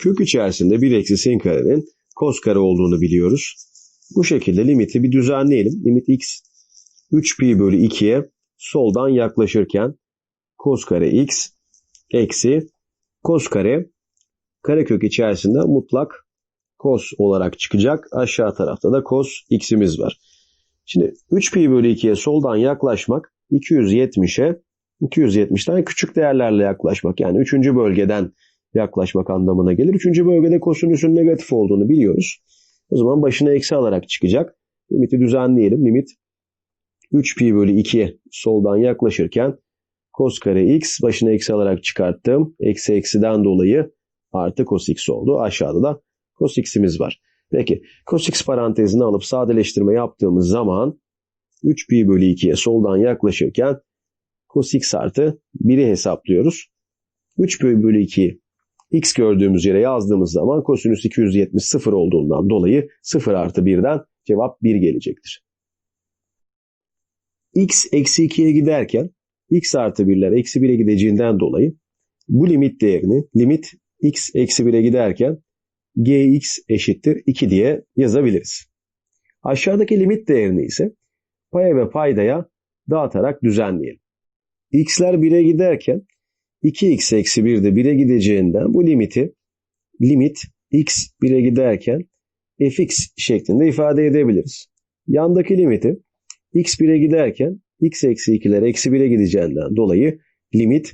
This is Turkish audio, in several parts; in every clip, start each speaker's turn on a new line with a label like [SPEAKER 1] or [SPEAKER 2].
[SPEAKER 1] Kök içerisinde 1 eksi sin karenin kos kare olduğunu biliyoruz. Bu şekilde limiti bir düzenleyelim. Limit x 3 pi bölü 2'ye soldan yaklaşırken kos kare x eksi kos kare karekök içerisinde mutlak kos olarak çıkacak. Aşağı tarafta da kos x'imiz var. Şimdi 3 pi bölü 2'ye soldan yaklaşmak 270'e 270'ten küçük değerlerle yaklaşmak. Yani 3. bölgeden yaklaşmak anlamına gelir. 3. bölgede kosinüsün negatif olduğunu biliyoruz. O zaman başına eksi alarak çıkacak. Limiti düzenleyelim. Limit 3 pi bölü 2'ye soldan yaklaşırken cos kare x başına eksi alarak çıkarttım. Eksi eksiden dolayı artı cos x oldu. Aşağıda da cos x'imiz var. Peki cos x parantezini alıp sadeleştirme yaptığımız zaman 3 pi bölü 2'ye soldan yaklaşırken cos x artı 1'i hesaplıyoruz. 3 pi bölü 2'yi x gördüğümüz yere yazdığımız zaman kosinüs 270 sıfır olduğundan dolayı 0 artı 1'den cevap 1 gelecektir. x eksi 2'ye giderken x artı 1'ler eksi 1'e gideceğinden dolayı bu limit değerini limit x eksi 1'e giderken gx eşittir 2 diye yazabiliriz. Aşağıdaki limit değerini ise paya ve paydaya dağıtarak düzenleyelim. x'ler 1'e giderken 2x eksi 1 de 1'e gideceğinden bu limiti limit x 1'e giderken fx şeklinde ifade edebiliriz. Yandaki limiti x 1'e giderken x eksi 2'ler eksi 1'e gideceğinden dolayı limit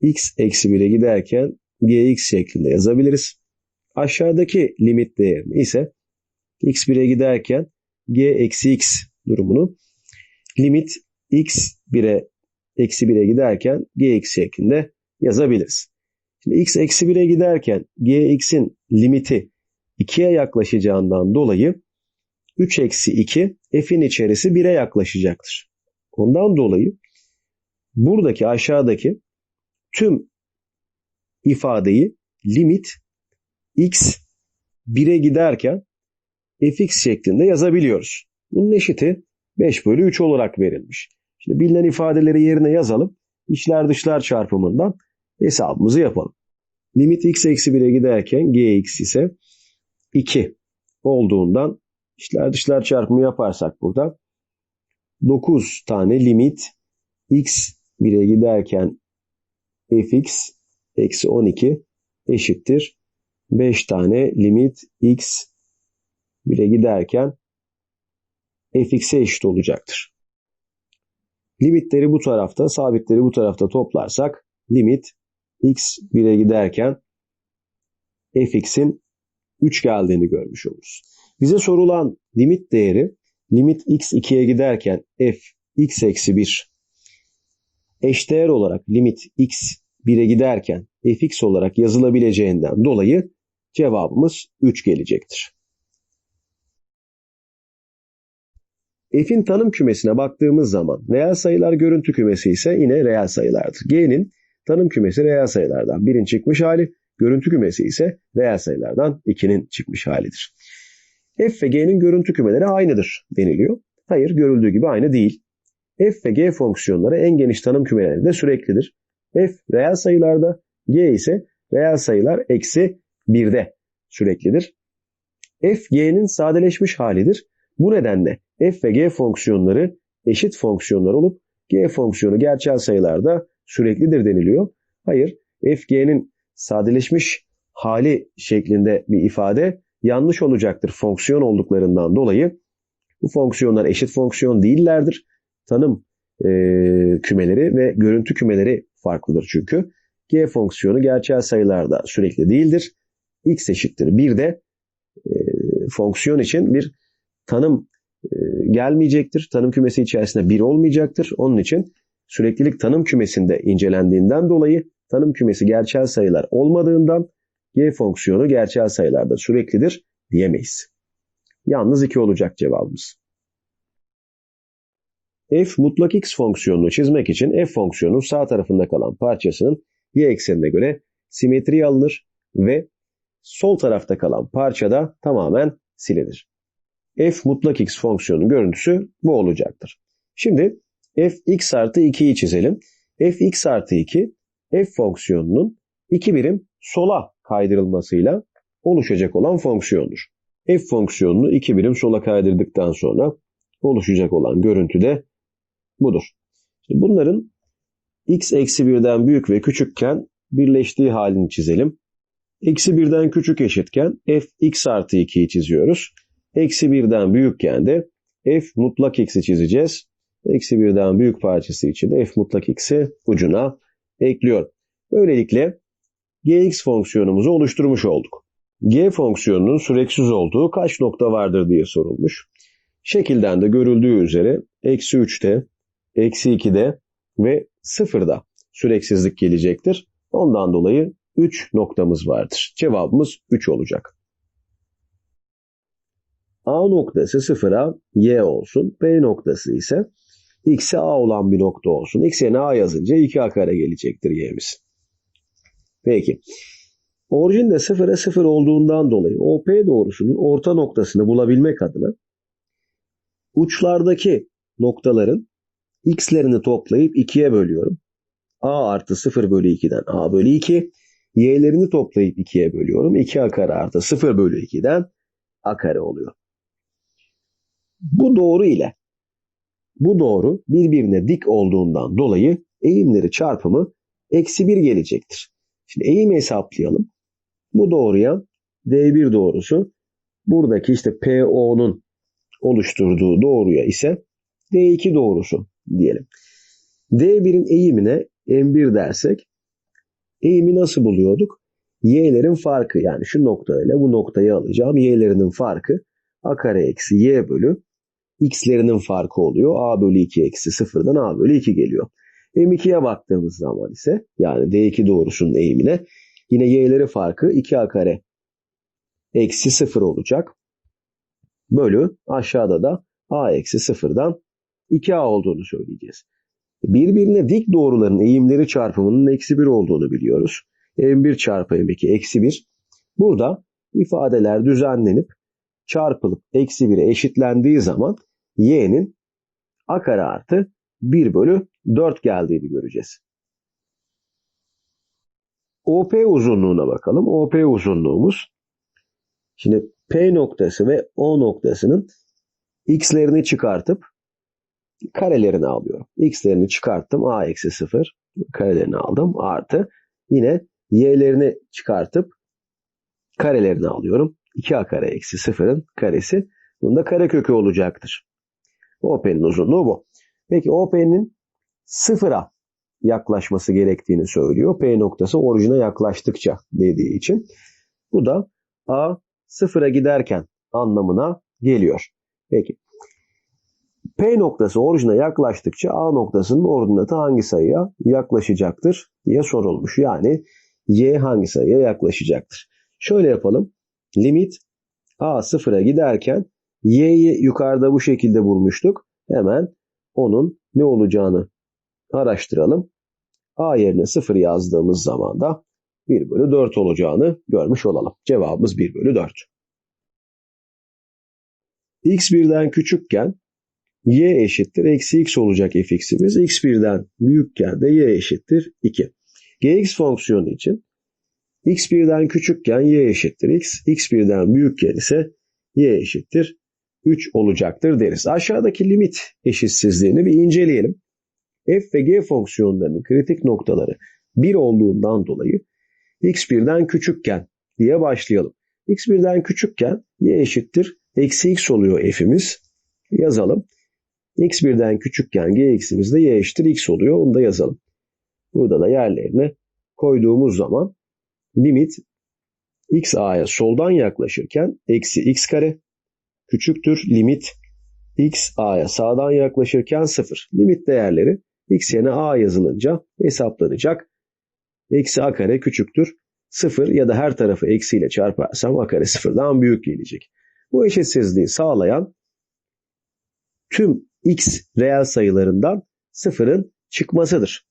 [SPEAKER 1] x eksi 1'e giderken gx şeklinde yazabiliriz. Aşağıdaki limit değerini ise x 1'e giderken g eksi x durumunu limit x 1'e eksi 1'e giderken gx şeklinde yazabiliriz. Şimdi x eksi 1'e giderken gx'in limiti 2'ye yaklaşacağından dolayı 3 eksi 2 f'in içerisi 1'e yaklaşacaktır. Ondan dolayı buradaki aşağıdaki tüm ifadeyi limit x 1'e giderken fx şeklinde yazabiliyoruz. Bunun eşiti 5 bölü 3 olarak verilmiş. Şimdi bilinen ifadeleri yerine yazalım. İçler dışlar çarpımından hesabımızı yapalım. Limit x eksi 1'e giderken gx ise 2 olduğundan içler dışlar çarpımı yaparsak burada 9 tane limit x 1'e giderken fx eksi 12 eşittir. 5 tane limit x 1'e giderken fx'e eşit olacaktır. Limitleri bu tarafta, sabitleri bu tarafta toplarsak limit x 1'e giderken fx'in 3 geldiğini görmüş oluruz. Bize sorulan limit değeri limit x 2'ye giderken f x eksi 1 eşdeğer olarak limit x 1'e giderken fx olarak yazılabileceğinden dolayı cevabımız 3 gelecektir. F'in tanım kümesine baktığımız zaman reel sayılar görüntü kümesi ise yine reel sayılardır. G'nin tanım kümesi reel sayılardan 1'in çıkmış hali, görüntü kümesi ise reel sayılardan 2'nin çıkmış halidir. F ve G'nin görüntü kümeleri aynıdır deniliyor. Hayır, görüldüğü gibi aynı değil. F ve G fonksiyonları en geniş tanım kümeleri de süreklidir. F reel sayılarda, G ise reel sayılar eksi 1'de süreklidir. F, G'nin sadeleşmiş halidir. Bu nedenle f ve g fonksiyonları eşit fonksiyonlar olup g fonksiyonu gerçel sayılarda süreklidir deniliyor. Hayır, f, g'nin sadeleşmiş hali şeklinde bir ifade yanlış olacaktır fonksiyon olduklarından dolayı. Bu fonksiyonlar eşit fonksiyon değillerdir. Tanım e, kümeleri ve görüntü kümeleri farklıdır çünkü. G fonksiyonu gerçel sayılarda sürekli değildir. x eşittir 1 de e, fonksiyon için bir tanım e, gelmeyecektir. Tanım kümesi içerisinde 1 olmayacaktır. Onun için süreklilik tanım kümesinde incelendiğinden dolayı tanım kümesi gerçel sayılar olmadığından g fonksiyonu gerçel sayılarda süreklidir diyemeyiz. Yalnız 2 olacak cevabımız. f mutlak x fonksiyonunu çizmek için f fonksiyonun sağ tarafında kalan parçasının y eksenine göre simetri alınır ve sol tarafta kalan parça da tamamen silinir. f mutlak x fonksiyonun görüntüsü bu olacaktır. Şimdi f x artı 2'yi çizelim. f x artı 2 f fonksiyonunun 2 birim sola kaydırılmasıyla oluşacak olan fonksiyondur. F fonksiyonunu iki birim sola kaydırdıktan sonra oluşacak olan görüntü de budur. Şimdi bunların x eksi birden büyük ve küçükken birleştiği halini çizelim. Eksi birden küçük eşitken f x artı 2'yi çiziyoruz. Eksi birden büyükken de f mutlak x'i çizeceğiz. Eksi birden büyük parçası için de f mutlak x'i ucuna ekliyorum. Böylelikle gx fonksiyonumuzu oluşturmuş olduk. g fonksiyonunun süreksiz olduğu kaç nokta vardır diye sorulmuş. Şekilden de görüldüğü üzere eksi 3'te, eksi 2'de ve 0'da süreksizlik gelecektir. Ondan dolayı 3 noktamız vardır. Cevabımız 3 olacak. A noktası 0'a y olsun. B noktası ise x'e a olan bir nokta olsun. x yerine a yazınca 2a kare gelecektir y'miz. Peki. Orijinde 0'a 0 olduğundan dolayı OP doğrusunun orta noktasını bulabilmek adına uçlardaki noktaların x'lerini toplayıp 2'ye bölüyorum. a artı 0 bölü 2'den a bölü 2. y'lerini toplayıp 2'ye bölüyorum. 2a kare artı 0 bölü 2'den a kare oluyor. Bu doğru ile bu doğru birbirine dik olduğundan dolayı eğimleri çarpımı eksi 1 gelecektir. Şimdi eğimi hesaplayalım. Bu doğruya D1 doğrusu buradaki işte PO'nun oluşturduğu doğruya ise D2 doğrusu diyelim. D1'in eğimine M1 dersek eğimi nasıl buluyorduk? Y'lerin farkı yani şu noktayla bu noktayı alacağım. Y'lerinin farkı A kare eksi Y bölü X'lerinin farkı oluyor. A bölü 2 eksi 0'dan A bölü 2 geliyor. M2'ye baktığımız zaman ise yani D2 doğrusunun eğimine yine Y'leri farkı 2A kare eksi 0 olacak. Bölü aşağıda da A eksi 0'dan 2A olduğunu söyleyeceğiz. Birbirine dik doğruların eğimleri çarpımının eksi 1 olduğunu biliyoruz. M1 çarpı M2 eksi 1. Burada ifadeler düzenlenip çarpılıp eksi 1'e eşitlendiği zaman y'nin a kare artı 1 bölü 4 geldiğini göreceğiz. OP uzunluğuna bakalım. OP uzunluğumuz şimdi P noktası ve O noktasının x'lerini çıkartıp karelerini alıyorum. x'lerini çıkarttım. a eksi 0 karelerini aldım. Artı yine y'lerini çıkartıp karelerini alıyorum. 2a kare eksi 0'ın karesi. Bunda kare kökü olacaktır. OP'nin uzunluğu bu. Peki OP'nin sıfıra yaklaşması gerektiğini söylüyor. P noktası orijine yaklaştıkça dediği için. Bu da A sıfıra giderken anlamına geliyor. Peki. P noktası orijine yaklaştıkça A noktasının ordinatı hangi sayıya yaklaşacaktır diye sorulmuş. Yani Y hangi sayıya yaklaşacaktır? Şöyle yapalım. Limit A sıfıra giderken Y'yi yukarıda bu şekilde bulmuştuk. Hemen onun ne olacağını araştıralım. A yerine 0 yazdığımız zaman da 1 bölü 4 olacağını görmüş olalım. Cevabımız 1 bölü 4. x birden küçükken y eşittir eksi x olacak fx'imiz. x birden büyükken de y eşittir 2. gx fonksiyonu için x birden küçükken y eşittir x, x birden büyükken ise y eşittir 3 olacaktır deriz. Aşağıdaki limit eşitsizliğini bir inceleyelim. f ve g fonksiyonlarının kritik noktaları 1 olduğundan dolayı x birden küçükken diye başlayalım. x birden küçükken y eşittir eksi x oluyor f'imiz. Yazalım. x birden küçükken g x'imiz de y eşittir x oluyor. Onu da yazalım. Burada da yerlerine koyduğumuz zaman limit x a'ya soldan yaklaşırken eksi x kare küçüktür limit x a'ya sağdan yaklaşırken 0. Limit değerleri x yerine a yazılınca hesaplanacak. Eksi a kare küçüktür 0 ya da her tarafı eksiyle çarparsam a kare 0'dan büyük gelecek. Bu eşitsizliği sağlayan tüm x reel sayılarından 0'ın çıkmasıdır.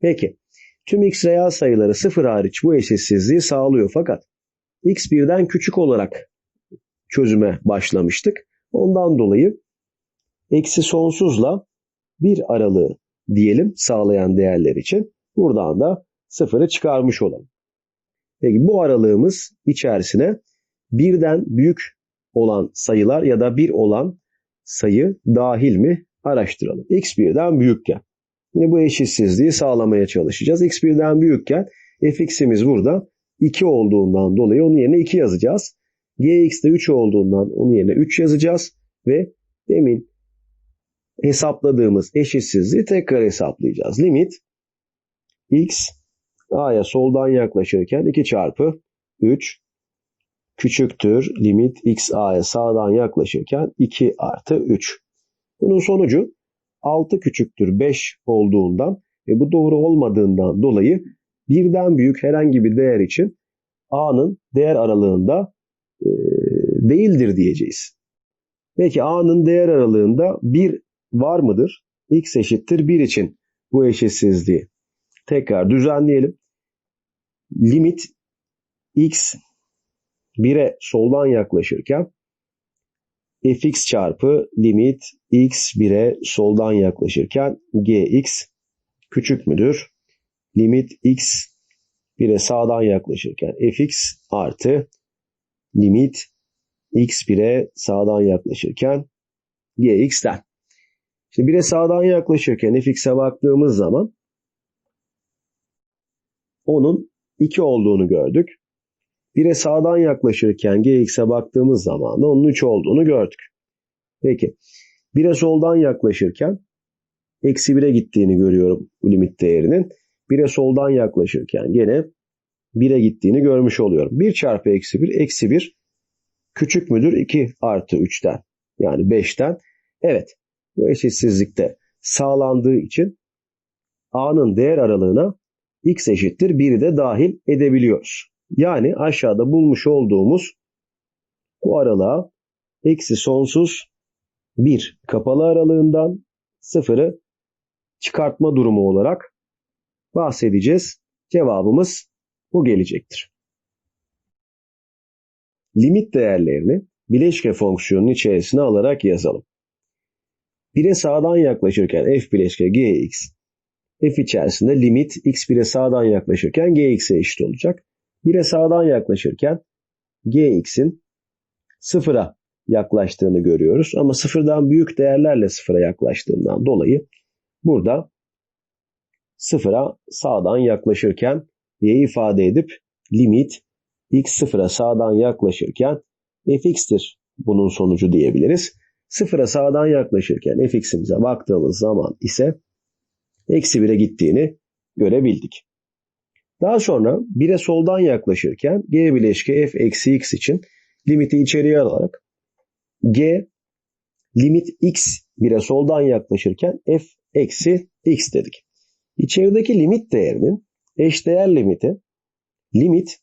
[SPEAKER 1] Peki tüm x reel sayıları 0 hariç bu eşitsizliği sağlıyor fakat x birden küçük olarak çözüme başlamıştık. Ondan dolayı eksi sonsuzla bir aralığı diyelim sağlayan değerler için buradan da sıfırı çıkarmış olalım. Peki bu aralığımız içerisine birden büyük olan sayılar ya da bir olan sayı dahil mi araştıralım. x birden büyükken. Yine bu eşitsizliği sağlamaya çalışacağız. x birden büyükken fx'imiz burada 2 olduğundan dolayı onun yerine 2 yazacağız. Gx de 3 olduğundan onun yerine 3 yazacağız. Ve demin hesapladığımız eşitsizliği tekrar hesaplayacağız. Limit x a'ya soldan yaklaşırken 2 çarpı 3 küçüktür limit x a'ya sağdan yaklaşırken 2 artı 3. Bunun sonucu 6 küçüktür 5 olduğundan ve bu doğru olmadığından dolayı birden büyük herhangi bir değer için a'nın değer aralığında değildir diyeceğiz. Peki a'nın değer aralığında 1 var mıdır? x eşittir 1 için bu eşitsizliği tekrar düzenleyelim. Limit x 1'e soldan yaklaşırken fx çarpı limit x 1'e soldan yaklaşırken gx küçük müdür? Limit x 1'e sağdan yaklaşırken fx artı limit x 1'e sağdan yaklaşırken gx'ten. Şimdi 1'e sağdan yaklaşırken fx'e baktığımız zaman onun 2 olduğunu gördük. 1'e sağdan yaklaşırken gx'e baktığımız zaman da onun 3 olduğunu gördük. Peki 1'e soldan yaklaşırken eksi 1'e gittiğini görüyorum limit değerinin. 1'e soldan yaklaşırken gene 1'e gittiğini görmüş oluyorum. 1 çarpı eksi 1 eksi 1 küçük müdür 2 artı 3'ten yani 5'ten. Evet bu eşitsizlikte sağlandığı için a'nın değer aralığına x eşittir 1'i de dahil edebiliyoruz. Yani aşağıda bulmuş olduğumuz bu aralığa eksi sonsuz 1 kapalı aralığından sıfırı çıkartma durumu olarak bahsedeceğiz. Cevabımız bu gelecektir. Limit değerlerini bileşke fonksiyonunun içerisine alarak yazalım. 1'e sağdan yaklaşırken f bileşke gx, f içerisinde limit x 1'e sağdan yaklaşırken gx'e eşit olacak. 1'e sağdan yaklaşırken gx'in sıfıra yaklaştığını görüyoruz. Ama sıfırdan büyük değerlerle sıfıra yaklaştığından dolayı burada sıfıra sağdan yaklaşırken diye ifade edip limit x sıfıra sağdan yaklaşırken fx'tir bunun sonucu diyebiliriz. Sıfıra sağdan yaklaşırken fx'imize baktığımız zaman ise eksi 1'e gittiğini görebildik. Daha sonra 1'e soldan yaklaşırken g bileşke f eksi x için limiti içeriye alarak g limit x 1'e soldan yaklaşırken f eksi x dedik. İçerideki limit değerinin eşdeğer limiti limit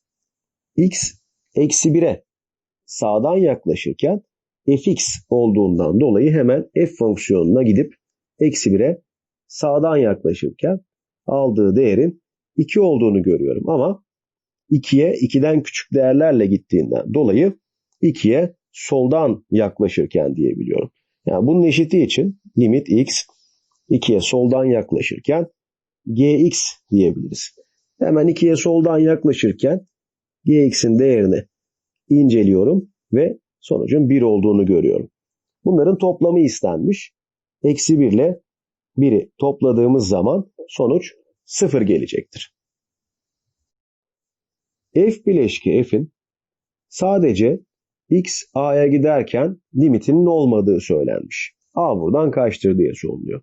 [SPEAKER 1] x eksi 1'e sağdan yaklaşırken fx olduğundan dolayı hemen f fonksiyonuna gidip eksi 1'e sağdan yaklaşırken aldığı değerin 2 olduğunu görüyorum ama 2'ye 2'den küçük değerlerle gittiğinden dolayı 2'ye soldan yaklaşırken diyebiliyorum. Yani bunun eşiti için limit x 2'ye soldan yaklaşırken gx diyebiliriz. Hemen 2'ye soldan yaklaşırken gx'in değerini inceliyorum ve sonucun 1 olduğunu görüyorum. Bunların toplamı istenmiş. Eksi 1 ile 1'i topladığımız zaman sonuç 0 gelecektir. F bileşki f'in sadece x a'ya giderken limitinin olmadığı söylenmiş. a buradan kaçtır diye soruluyor.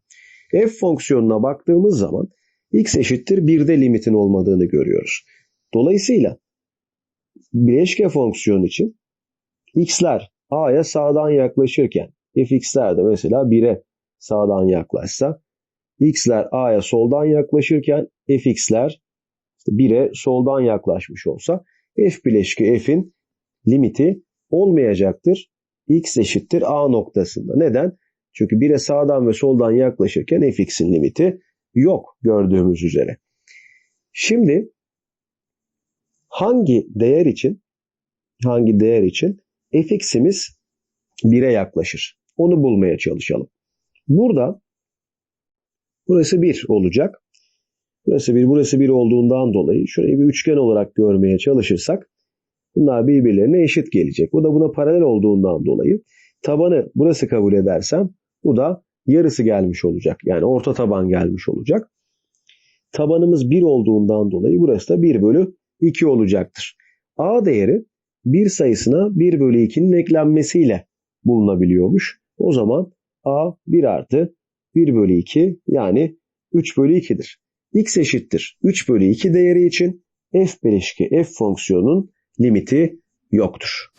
[SPEAKER 1] f fonksiyonuna baktığımız zaman x eşittir 1'de limitin olmadığını görüyoruz. Dolayısıyla bileşke fonksiyon için x'ler a'ya sağdan yaklaşırken fx'ler de mesela 1'e sağdan yaklaşsa x'ler a'ya soldan yaklaşırken fx'ler 1'e soldan yaklaşmış olsa f bileşki f'in limiti olmayacaktır. x eşittir a noktasında. Neden? Çünkü 1'e sağdan ve soldan yaklaşırken fx'in limiti yok gördüğümüz üzere. Şimdi hangi değer için hangi değer için fx'imiz 1'e yaklaşır? Onu bulmaya çalışalım. Burada burası 1 olacak. Burası 1, burası 1 olduğundan dolayı şurayı bir üçgen olarak görmeye çalışırsak bunlar birbirlerine eşit gelecek. Bu da buna paralel olduğundan dolayı tabanı burası kabul edersem bu da yarısı gelmiş olacak. Yani orta taban gelmiş olacak. Tabanımız 1 olduğundan dolayı burası da 1 bölü 2 olacaktır. A değeri bir sayısına 1 bölü 2'nin eklenmesiyle bulunabiliyormuş. O zaman A 1 artı 1 bölü 2 yani 3 bölü 2'dir. X eşittir 3 bölü 2 değeri için f bileşki f fonksiyonunun limiti yoktur.